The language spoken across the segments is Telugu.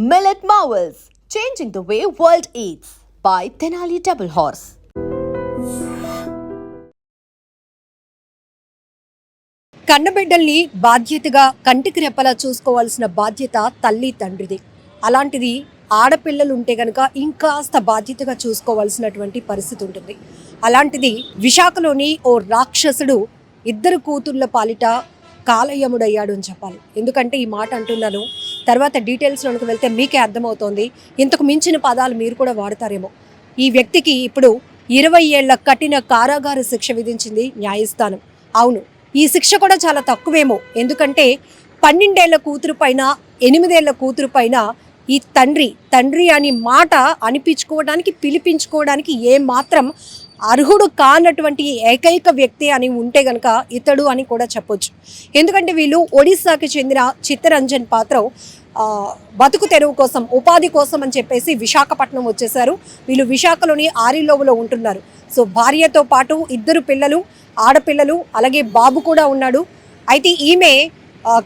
Millet Marvels, changing the way world eats by Tenali Double Horse. కన్నబిడ్డల్ని బాధ్యతగా కంటికి రెప్పలా చూసుకోవాల్సిన బాధ్యత తల్లి తండ్రిది అలాంటిది ఆడపిల్లలు ఉంటే గనక ఇంకాస్త బాధ్యతగా చూసుకోవాల్సినటువంటి పరిస్థితి ఉంటుంది అలాంటిది విశాఖలోని ఓ రాక్షసుడు ఇద్దరు కూతుళ్ళ పాలిట కాలయముడయ్యాడు అని చెప్పాలి. ఎందుకంటే ఈ మాట అంటున్నాను. తర్వాత డీటెయిల్స్లోకి వెళ్తే మీకే అర్థమవుతోంది. ఇంతకు మించిన పదాలు మీరు కూడా వాడతారేమో. ఈ వ్యక్తికి ఇప్పుడు ఇరవై ఏళ్ళ కఠిన కారాగార శిక్ష విధించింది న్యాయస్థానం. అవును ఈ శిక్ష కూడా చాలా తక్కువేమో. ఎందుకంటే పన్నెండేళ్ళ కూతురు పైన ఎనిమిదేళ్ళ కూతురు పైన ఈ తండ్రి తండ్రి అని మాట అనిపించుకోవడానికి పిలిపించుకోవడానికి ఏ మాత్రం అర్హుడు కానటువంటి ఏకైక వ్యక్తి అని ఉంటే గనక ఇతడు అని కూడా చెప్పొచ్చు. ఎందుకంటే వీళ్ళు ఒడిస్సాకి చెందిన చిత్తరంజన్ పాత్ర బతుకు తెరువు కోసం ఉపాధి కోసం అని చెప్పేసి విశాఖపట్నం వచ్చేసారు వీళ్ళు విశాఖలోని ఆరిలోవులో ఉంటున్నారు. సో భార్యతో పాటు ఇద్దరు పిల్లలు ఆడపిల్లలు అలాగే బాబు కూడా ఉన్నాడు. అయితే ఈమె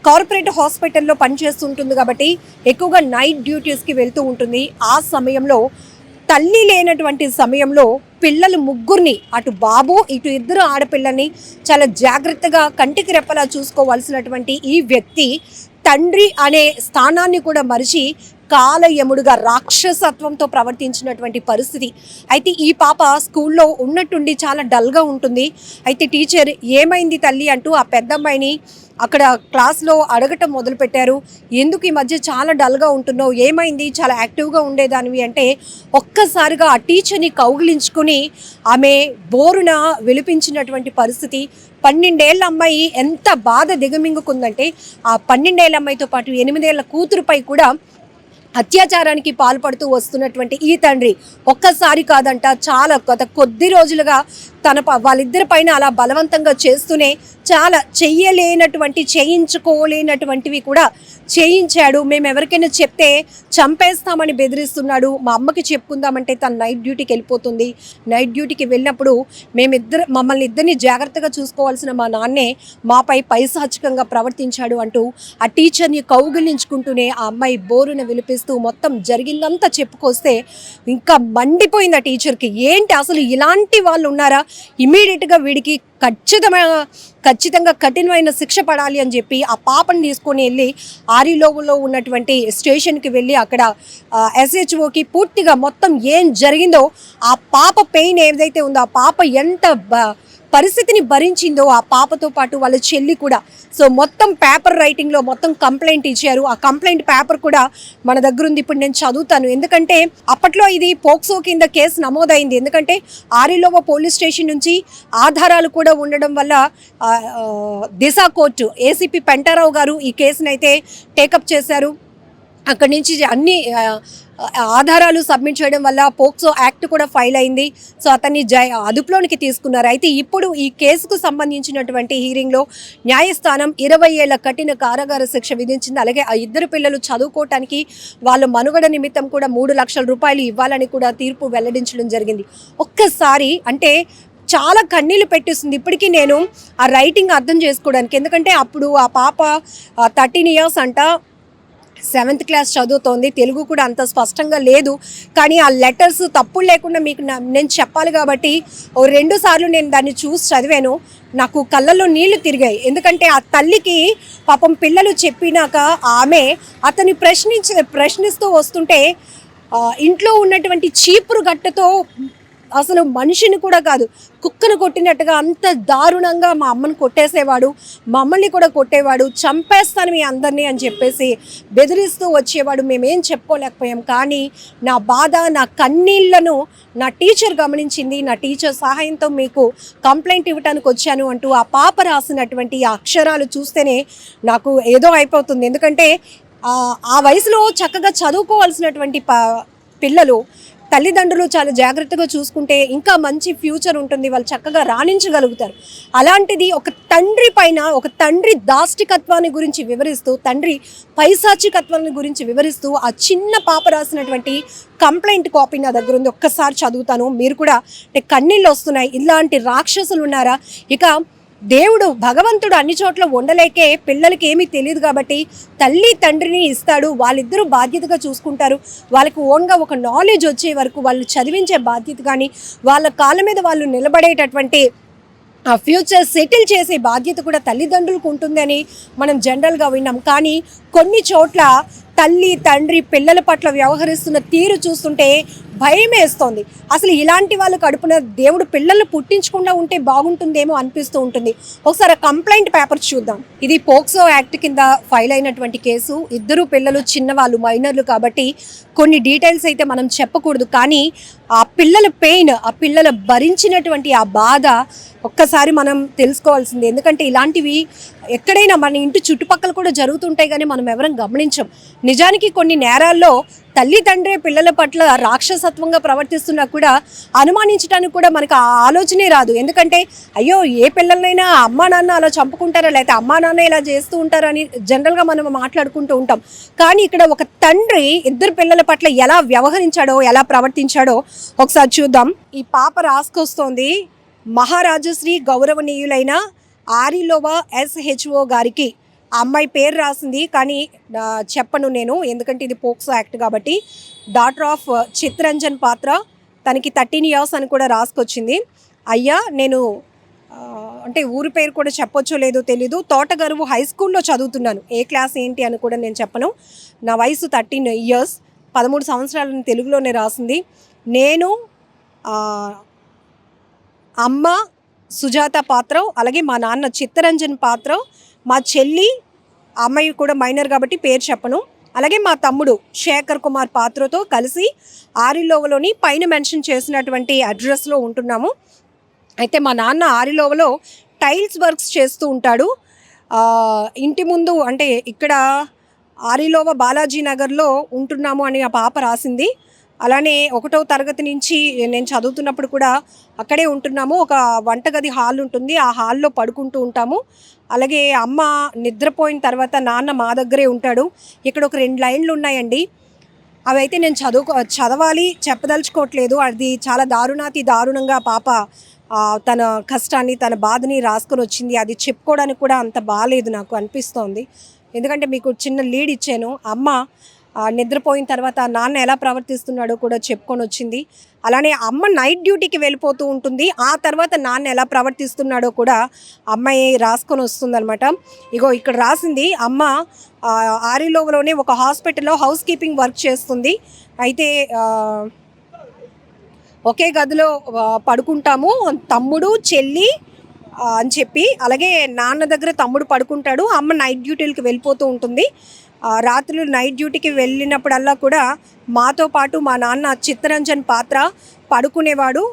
కార్పొరేట్ హాస్పిటల్లో పనిచేస్తుంటుంది కాబట్టి ఎక్కువగా నైట్ డ్యూటీస్కి వెళ్తూ ఉంటుంది. ఆ సమయంలో తల్లి లేనటువంటి సమయంలో పిల్లలు ముగ్గురిని అటు బాబు ఇటు ఇద్దరు ఆడపిల్లని చాలా జాగ్రత్తగా కంటికి రెప్పలా చూసుకోవాల్సినటువంటి ఈ వ్యక్తి తండ్రి అనే స్థానాన్ని కూడా మరిచి కాలయముడుగా రాక్షసత్వంతో ప్రవర్తించినటువంటి పరిస్థితి. అయితే ఈ పాప స్కూల్లో ఉన్నట్టుండి చాలా డల్గా ఉంటుంది. అయితే టీచర్ ఏమైంది తల్లి అంటూ ఆ పెద్దమ్మాయిని అక్కడ క్లాస్లో అడగటం మొదలుపెట్టారు. ఎందుకు ఈ మధ్య చాలా డల్గా ఉంటున్నావు? ఏమైంది? చాలా యాక్టివ్గా ఉండేదానివి అంటే ఒక్కసారిగా ఆ టీచర్ని కౌగిలించుకుని ఆమె బోరున విలిపించినటువంటి పరిస్థితి. పన్నెండేళ్ళ అమ్మాయి ఎంత బాధ దిగమింగుకుందంటే ఆ పన్నెండేళ్ళ అమ్మాయితో పాటు ఎనిమిదేళ్ళ కూతురుపై కూడా అత్యాచారానికి పాల్పడుతూ వస్తున్నటువంటి ఈ తండ్రి ఒక్కసారి కాదంట చాలా గత కొద్ది రోజులుగా తన ప- వాళ్ళిద్దరి పైన అలా బలవంతంగా చేస్తూనే చాలా చెయ్యలేనటువంటి చేయించుకోలేనటువంటివి కూడా చేయించాడు. మేము ఎవరికైనా చెప్తే చంపేస్తామని బెదిరిస్తున్నాడు. మా అమ్మకి చెప్పుకుందామంటే తను నైట్ డ్యూటీకి వెళ్ళిపోతుంది. నైట్ డ్యూటీకి వెళ్ళినప్పుడు మేమిద్దరు మమ్మల్ని ఇద్దరిని జాగ్రత్తగా చూసుకోవాల్సిన మా నాన్నే మాపై పైశాచికంగా ప్రవర్తించాడు అంటూ ఆ టీచర్ని కౌగిలించుకుంటూనే ఆ అమ్మాయి బోరున విలిపిస్తూ మొత్తం జరిగిందంతా చెప్పుకొస్తే ఇంకా మండిపోయింది ఆ టీచర్కి. ఏంటి అసలు ఇలాంటి వాళ్ళు ఉన్నారా? ఇమీడియట్గా వీడికి ఖచ్చితమైన ఖచ్చితంగా కఠినమైన శిక్ష పడాలి అని చెప్పి ఆ పాపను తీసుకొని వెళ్ళి ఆరిలోవులో ఉన్నటువంటి స్టేషన్కి వెళ్ళి అక్కడ ఎస్హెచ్ఓకి పూర్తిగా మొత్తం ఏం జరిగిందో ఆ పాప పెయిన్ ఏదైతే ఉందో ఆ పాప ఎంత పరిస్థితిని భరించిందో ఆ పాపతో పాటు వాళ్ళ చెల్లి కూడా. సో మొత్తం పేపర్ రైటింగ్లో మొత్తం కంప్లైంట్ ఇచ్చారు. ఆ కంప్లైంట్ పేపర్ కూడా మన దగ్గర ఉంది. ఇప్పుడు నేను చదువుతాను. ఎందుకంటే అప్పట్లో ఇది పోక్సో కింద కేసు నమోదైంది. ఎందుకంటే ఆరిలోవ పోలీస్ స్టేషన్ నుంచి ఆధారాలు కూడా ఉండడం వల్ల దిశ కోర్టు ఏసీపీ పెంటారావు గారు ఈ కేసునైతే అయితే టేకప్ చేశారు. అక్కడి నుంచి అన్ని ఆధారాలు సబ్మిట్ చేయడం వల్ల పోక్సో యాక్ట్ కూడా ఫైల్ అయింది. సో అతన్ని జై అదుపులోనికి తీసుకున్నారు. అయితే ఇప్పుడు ఈ కేసుకు సంబంధించినటువంటి హీరింగ్లో న్యాయస్థానం ఇరవై ఏళ్ళ కఠిన కారాగార శిక్ష విధించింది. అలాగే ఆ ఇద్దరు పిల్లలు చదువుకోవటానికి వాళ్ళ మనుగడ నిమిత్తం కూడా మూడు లక్షల రూపాయలు ఇవ్వాలని కూడా తీర్పు వెల్లడించడం జరిగింది. ఒక్కసారి అంటే చాలా కన్నీళ్ళు పెట్టేస్తుంది ఇప్పటికీ నేను ఆ రైటింగ్ అర్థం చేసుకోవడానికి. ఎందుకంటే అప్పుడు ఆ పాప థర్టీన్ ఇయర్స్ అంట సెవెంత్ క్లాస్ చదువుతోంది తెలుగు కూడా అంత స్పష్టంగా లేదు. కానీ ఆ లెటర్స్ తప్పులు లేకుండా మీకు నేను చెప్పాలి కాబట్టి ఓ రెండు సార్లు నేను దాన్ని చూసి చదివాను. నాకు కళ్ళల్లో నీళ్ళు తిరిగాయి. ఎందుకంటే ఆ తల్లికి పాపం పిల్లలు చెప్పినాక ఆమె అతన్ని ప్రశ్నించ ప్రశ్నిస్తూ వస్తుంటే ఇంట్లో ఉన్నటువంటి చీపురు గట్టతో అసలు మనిషిని కూడా కాదు కుక్కను కొట్టినట్టుగా అంత దారుణంగా మా అమ్మని కొట్టేసేవాడు మమ్మల్ని కూడా కొట్టేవాడు చంపేస్తాను మీ అందరినీ అని చెప్పేసి బెదిరిస్తూ వచ్చేవాడు. మేమేం చెప్పుకోలేకపోయాం. కానీ నా బాధ నా కన్నీళ్ళను నా టీచర్ గమనించింది. నా టీచర్ సహాయంతో మీకు కంప్లైంట్ ఇవ్వటానికి వచ్చాను అంటూ ఆ పాప రాసినటువంటి ఆ అక్షరాలు చూస్తేనే నాకు ఏదో అయిపోతుంది. ఎందుకంటే ఆ- వయసులో చక్కగా చదువుకోవాల్సినటువంటి పిల్లలు తల్లిదండ్రులు చాలా జాగ్రత్తగా చూసుకుంటే ఇంకా మంచి ఫ్యూచర్ ఉంటుంది వాళ్ళు చక్కగా రాణించగలుగుతారు. అలాంటిది ఒక తండ్రి పైన ఒక తండ్రి దాష్టికత్వాన్ని గురించి వివరిస్తూ తండ్రి పైశాచికత్వాన్ని గురించి వివరిస్తూ ఆ చిన్న పాప రాసినటువంటి కంప్లైంట్ కాపీ నా దగ్గర ఉంది. ఒక్కసారి చదువుతాను. మీరు కూడా అంటే కన్నీళ్ళు వస్తున్నాయి. ఇలాంటి రాక్షసులు ఉన్నారా? ఇక దేవుడు భగవంతుడు అన్ని చోట్ల ఉండలేకే పిల్లలకి ఏమీ తెలియదు కాబట్టి తల్లి తండ్రిని ఇస్తాడు. వాళ్ళిద్దరూ బాధ్యతగా చూసుకుంటారు. వాళ్ళకి ఓన్గా ఒక నాలెడ్జ్ వచ్చే వరకు వాళ్ళు చదివించే బాధ్యత కానీ వాళ్ళ కాళ్ళ మీద వాళ్ళు నిలబడేటటువంటి ఆ ఫ్యూచర్ సెటిల్ చేసే బాధ్యత కూడా తల్లిదండ్రులకు ఉంటుందని మనం జనరల్గా విన్నాం. కానీ కొన్ని చోట్ల తల్లి తండ్రి పిల్లల పట్ల వ్యవహరిస్తున్న తీరు చూస్తుంటే భయం వేస్తోంది. అసలు ఇలాంటి వాళ్ళు కడుపున దేవుడు పిల్లలు పుట్టించకుండా ఉంటే బాగుంటుందేమో అనిపిస్తూ ఉంటుంది. ఒకసారి కంప్లైంట్ పేపర్ చూద్దాం. ఇది పోక్సో యాక్ట్ కింద ఫైల్ అయినటువంటి కేసు. ఇద్దరు పిల్లలు చిన్నవాళ్ళు మైనర్లు కాబట్టి కొన్ని డీటెయిల్స్ అయితే మనం చెప్పకూడదు. కానీ ఆ పిల్లల పెయిన్ ఆ పిల్లలు భరించినటువంటి ఆ బాధ ఒక్కసారి మనం తెలుసుకోవాల్సింది. ఎందుకంటే ఇలాంటివి ఎక్కడైనా మన ఇంటి చుట్టుపక్కల కూడా జరుగుతుంటాయి కానీ మనం ఎవరం గమనించం. నిజానికి కొన్ని నేరాల్లో తల్లి తండ్రి పిల్లల పట్ల రాక్షసత్వంగా ప్రవర్తిస్తున్నా కూడా అనుమానించడానికి కూడా మనకు ఆ ఆలోచనే రాదు. ఎందుకంటే అయ్యో ఏ పిల్లలనైనా అమ్మా నాన్న అలా చంపుకుంటారా? లేకపోతే అమ్మా నాన్న ఇలా చేస్తూ ఉంటారా? అని జనరల్గా మనం మాట్లాడుకుంటూ ఉంటాం. కానీ ఇక్కడ ఒక తండ్రి ఇద్దరు పిల్లల పట్ల ఎలా వ్యవహరించాడో ఎలా ప్రవర్తించాడో ఒకసారి చూద్దాం. ఈ పాప రాసుకొస్తోంది. మహారాజశ్రీ గౌరవనీయులైన ఆరిలోవా ఎస్హెచ్ఓ గారికి. అమ్మాయి పేరు రాసింది కానీ చెప్పను నేను ఎందుకంటే ఇది పోక్సో యాక్ట్ కాబట్టి. Daughter of Chittaranjan Patra. తనకి థర్టీన్ ఇయర్స్ అని కూడా రాసుకొచ్చింది. అయ్యా నేను అంటే ఊరి పేరు కూడా చెప్పొచ్చో లేదో తెలీదు. తోటగరువు హై స్కూల్లో చదువుతున్నాను. ఏ క్లాస్ ఏంటి అని కూడా నేను చెప్పను. నా వయసు థర్టీన్ ఇయర్స్. పదమూడు సంవత్సరాలని తెలుగులోనే రాసింది. నేను అమ్మ సుజాత పాత్ర అలాగే మా నాన్న చిత్తరంజన్ పాత్ర మా చెల్లి అమ్మాయి కూడా మైనర్ కాబట్టి పేరు చెప్పను. అలాగే మా తమ్ముడు శేఖర్ కుమార్ పాత్రతో కలిసి ఆరిలోవలోని పైన మెన్షన్ చేసినటువంటి అడ్రస్లో ఉంటున్నాము. అయితే మా నాన్న ఆరిలోవలో టైల్స్ వర్క్స్ చేస్తూ ఉంటాడు. ఇంటి ముందు అంటే ఇక్కడ ఆరిలోవ బాలాజీ నగర్లో ఉంటున్నాము అని ఆ పాప రాసింది. అలానే ఒకటో తరగతి నుంచి నేను చదువుతున్నప్పుడు కూడా అక్కడే ఉంటున్నాము. ఒక వంటగది హాల్ ఉంటుంది. ఆ హాల్లో పడుకుంటూ ఉంటాము. అలాగే అమ్మ నిద్రపోయిన తర్వాత నాన్న మా దగ్గరే ఉంటాడు. ఇక్కడ ఒక రెండు లైన్లు ఉన్నాయండి. అవి అయితే నేను చదువుకో చదవాలి చెప్పదలుచుకోవట్లేదు. అది చాలా దారుణాతి దారుణంగా పాప తన కష్టాన్ని తన బాధని రాసుకొని వచ్చింది. అది చెప్పుకోవడానికి కూడా అంత బాగాలేదు నాకు అనిపిస్తోంది. ఎందుకంటే మీకు చిన్న లీడ్ ఇచ్చాను. అమ్మ నిద్రపోయిన తర్వాత నాన్న ఎలా ప్రవర్తిస్తున్నాడో కూడా చెప్పుకొని వచ్చింది. అలానే అమ్మ నైట్ డ్యూటీకి వెళ్ళిపోతూ ఉంటుంది. ఆ తర్వాత నాన్న ఎలా ప్రవర్తిస్తున్నాడో కూడా అమ్మాయి రాసుకొని వస్తుందన్నమాట. ఇగో ఇక్కడ రాసింది అమ్మ ఆ, ఆరిలోవలోనే ఒక హాస్పిటల్లో హౌస్ కీపింగ్ వర్క్ చేస్తుంది. అయితే ఒకే గదిలో పడుకుంటాము తమ్ముడు చెల్లి అని చెప్పి అలాగే నాన్న దగ్గర తమ్ముడు పడుకుంటాడు. అమ్మ నైట్ డ్యూటీలకు వెళ్ళిపోతూ ఉంటుంది. రాత్రులు నైట్ డ్యూటీకి వెళ్ళినప్పుడల్లా కూడా మాతో పాటు మా నాన్న చిత్తరంజన్ పాత్ర పడుకునేవాడు.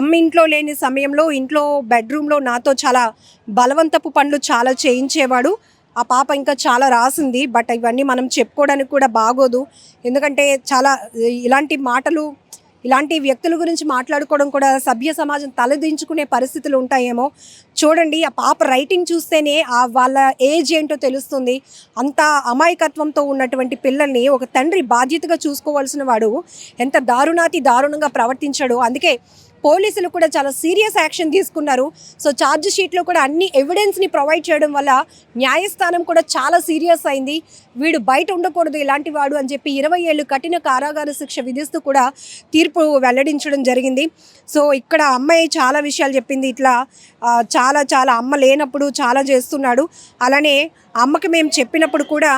అమ్మ ఇంట్లో లేని సమయంలో ఇంట్లో బెడ్రూమ్లో నాతో చాలా బలవంతపు పనులు చాలా చేయించేవాడు. ఆ పాప ఇంకా చాలా రాసింది బట్ ఇవన్నీ మనం చెప్పుకోవడానికి కూడా బాగోదు. ఎందుకంటే చాలా ఇలాంటి మాటలు ఇలాంటి వ్యక్తుల గురించి మాట్లాడుకోవడం కూడా సభ్య సమాజం తలదించుకునే పరిస్థితులు ఉంటాయేమో. చూడండి ఆ పాప రైటింగ్ చూస్తేనే ఆ వాళ్ళ ఏజ్ ఏంటో తెలుస్తుంది. అంత అమాయకత్వంతో ఉన్నటువంటి పిల్లల్ని ఒక తండ్రి బాధ్యతగా చూసుకోవాల్సిన వాడు ఎంత దారుణాతి దారుణంగా ప్రవర్తించాడో. అందుకే పోలీసులు కూడా చాలా సీరియస్ యాక్షన్ తీసుకున్నారు. సో ఛార్జ్ షీట్లో కూడా అన్ని ఎవిడెన్స్ని ప్రొవైడ్ చేయడం వల్ల న్యాయస్థానం కూడా చాలా సీరియస్ అయింది. వీడు బయట ఉండకూడదు ఇలాంటి వాడు అని చెప్పి ఇరవై ఏళ్ళు కఠిన కారాగార శిక్ష విధిస్తూ కూడా తీర్పు వెల్లడించడం జరిగింది. సో ఇక్కడ అమ్మాయి చాలా విషయాలు చెప్పింది. ఇట్లా చాలా చాలా అమ్మ లేనప్పుడు చాలా చేస్తున్నాడు. అలానే అమ్మకి మేము చెప్పినప్పుడు కూడా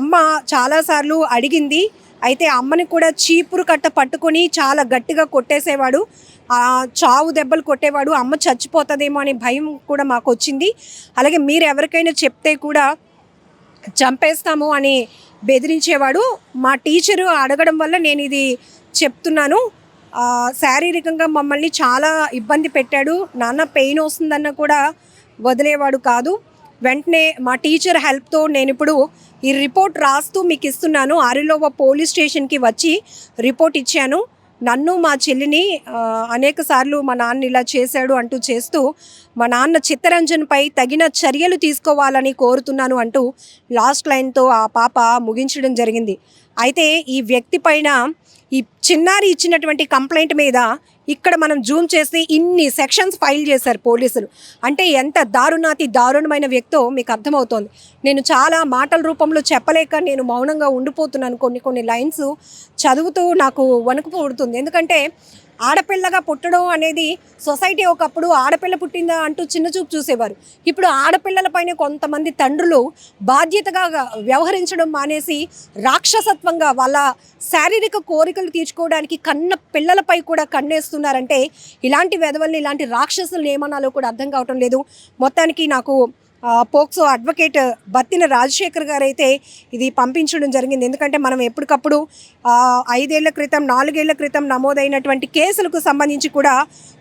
అమ్మ చాలాసార్లు అడిగింది. అయితే అమ్మని కూడా చీపురు కట్ట పట్టుకొని చాలా గట్టిగా కొట్టేసేవాడు. చావు దెబ్బలు కొట్టేవాడు. అమ్మ చచ్చిపోతుందేమో అనే భయం కూడా మాకు వచ్చింది అలాగే మీరు ఎవరికైనా చెప్తే కూడా చంపేస్తాము అని బెదిరించేవాడు. మా టీచరు అడగడం వల్ల నేను ఇది చెప్తున్నాను శారీరకంగా మమ్మల్ని చాలా ఇబ్బంది పెట్టాడు. నాన్న పెయిన్ వస్తుందన్న కూడా వదిలేవాడు కాదు. వెంటనే మా టీచర్ హెల్ప్తో నేను ఇప్పుడు ఈ రిపోర్ట్ రాస్తూ మీకు ఇస్తున్నాను. ఆరిలోవ పోలీస్ స్టేషన్కి వచ్చి రిపోర్ట్ ఇచ్చాను. నన్ను మా చెల్లిని అనేక సార్లు మా నాన్న ఇలా చేశాడు అంటూ చేస్తూ మా నాన్న చిత్తరంజన్పై తగిన చర్యలు తీసుకోవాలని కోరుతున్నాను అంటూ లాస్ట్ లైన్తో ఆ పాప ముగించడం జరిగింది. అయితే ఈ వ్యక్తి పైన ఈ చిన్నారి ఇచ్చినటువంటి కంప్లైంట్ మీద ఇక్కడ మనం జూమ్ చేసి ఇన్ని సెక్షన్స్ ఫైల్ చేశారు పోలీసులు. అంటే ఎంత దారుణాతి దారుణమైన వ్యక్తో మీకు అర్థమవుతోంది. నేను చాలా మాటల రూపంలో చెప్పలేక నేను మౌనంగా ఉండిపోతున్నాను కొన్ని కొన్ని లైన్స్ చదువుతూ నాకు వణుకు పుడుతుంది. ఎందుకంటే ఆడపిల్లగా పుట్టడం అనేది సొసైటీ ఒకప్పుడు ఆడపిల్ల పుట్టిందా అంటూ చిన్న చూపు చూసేవారు. ఇప్పుడు ఆడపిల్లలపైన కొంతమంది తండ్రులు బాధ్యతగా వ్యవహరించడం మానేసి రాక్షసత్వంగా వాళ్ళ శారీరక కోరికలు తీర్చుకోవడానికి కన్న పిల్లలపై కూడా కన్నేస్తున్నారంటే ఇలాంటి వెధవల్ని ఇలాంటి రాక్షసులు ఏమనాలో కూడా అర్థం కావటం లేదు. మొత్తానికి నాకు పోక్సో అడ్వకేట్ బత్తిన రాజశేఖర్ గారు అయితే ఇది పంపించడం జరిగింది. ఎందుకంటే మనం ఎప్పటికప్పుడు ఐదేళ్ళ క్రితం నాలుగేళ్ళ క్రితం నమోదైనటువంటి కేసులకు సంబంధించి కూడా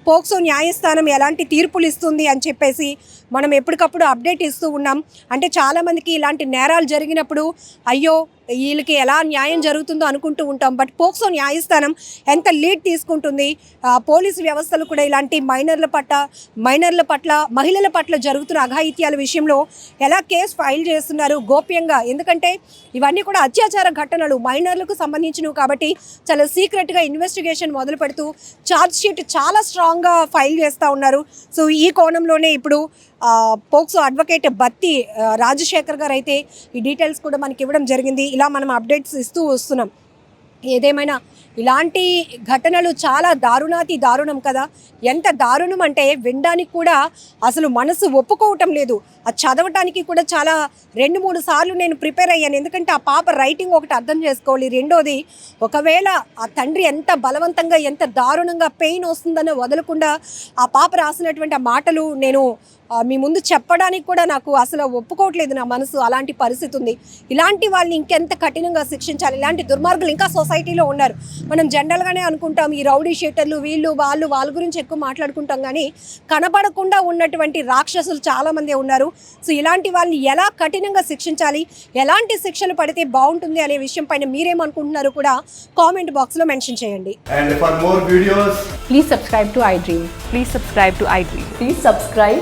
పోక్సో న్యాయస్థానం ఎలాంటి తీర్పులు ఇస్తుంది అని చెప్పేసి మనం ఎప్పటికప్పుడు అప్డేట్ ఇస్తూ ఉన్నాం. అంటే చాలామందికి ఇలాంటి నేరాలు జరిగినప్పుడు అయ్యో వీళ్ళకి ఎలా న్యాయం జరుగుతుందో అనుకుంటూ ఉంటాం. బట్ పోక్సో న్యాయస్థానం ఎంత లీడ్ తీసుకుంటుంది? పోలీసు వ్యవస్థలు కూడా ఇలాంటి మైనర్ల పట్ల మైనర్ల పట్ల మహిళల పట్ల జరుగుతున్న అఘాయిత్యాల విషయంలో ఎలా కేసు ఫైల్ చేస్తున్నారు గోప్యంగా? ఎందుకంటే ఇవన్నీ కూడా అత్యాచార ఘటనలు మైనర్లకు సంబంధించినవి కాబట్టి చాలా సీక్రెట్గా ఇన్వెస్టిగేషన్ మొదలు పెడుతూ షీట్ చాలా స్ట్రాంగ్గా ఫైల్ చేస్తూ ఉన్నారు. సో ఈ కోణంలోనే ఇప్పుడు పోక్సో అడ్వకేట్ బత్తి రాజశేఖర్ గారు అయితే ఈ డీటెయిల్స్ కూడా మనకి ఇవ్వడం జరిగింది. ఇలా మనం అప్డేట్స్ ఇస్తూ వస్తున్నాం. ఏదేమైనా ఇలాంటి ఘటనలు చాలా దారుణాతి దారుణం కదా. ఎంత దారుణం అంటే వినడానికి కూడా అసలు మనసు ఒప్పుకోవటం లేదు. అది చదవటానికి కూడా చాలా రెండు మూడు సార్లు నేను ప్రిపేర్ అయ్యాను. ఎందుకంటే ఆ పాప రైటింగ్ ఒకటి అర్థం చేసుకోవాలి. రెండోది ఒకవేళ ఆ తండ్రి ఎంత బలవంతంగా ఎంత దారుణంగా పెయిన్ వస్తుందని వదలకుండా ఆ పాప రాసినటువంటి ఆ మాటలు నేను మీ ముందు చెప్పడానికి కూడా నాకు అసలు ఒప్పుకోవట్లేదు నా మనసు. అలాంటి పరిస్థితి ఉంది. ఇలాంటి వాళ్ళని ఇంకెంత కఠినంగా శిక్షించాలి? ఇలాంటి దుర్మార్గులు ఇంకా సొసైటీలో ఉన్నారు. మనం జనరల్గానే అనుకుంటాం ఈ రౌడీ షీటర్లు వీళ్ళు వాళ్ళు వాళ్ళ గురించి ఎక్కువ మాట్లాడుకుంటాం కానీ కనబడకుండా ఉన్నటువంటి రాక్షసులు చాలామంది ఉన్నారు. సో ఇలాంటి వాళ్ళని ఎలా కఠినంగా శిక్షించాలి? ఎలాంటి శిక్షలు పడితే బాగుంటుంది అనే విషయం పైన మీరేమనుకుంటున్నారో కూడా కామెంట్ బాక్స్లో మెన్షన్ చేయండి. For more videos, Please subscribe to iDream. Please subscribe to iDream. Please subscribe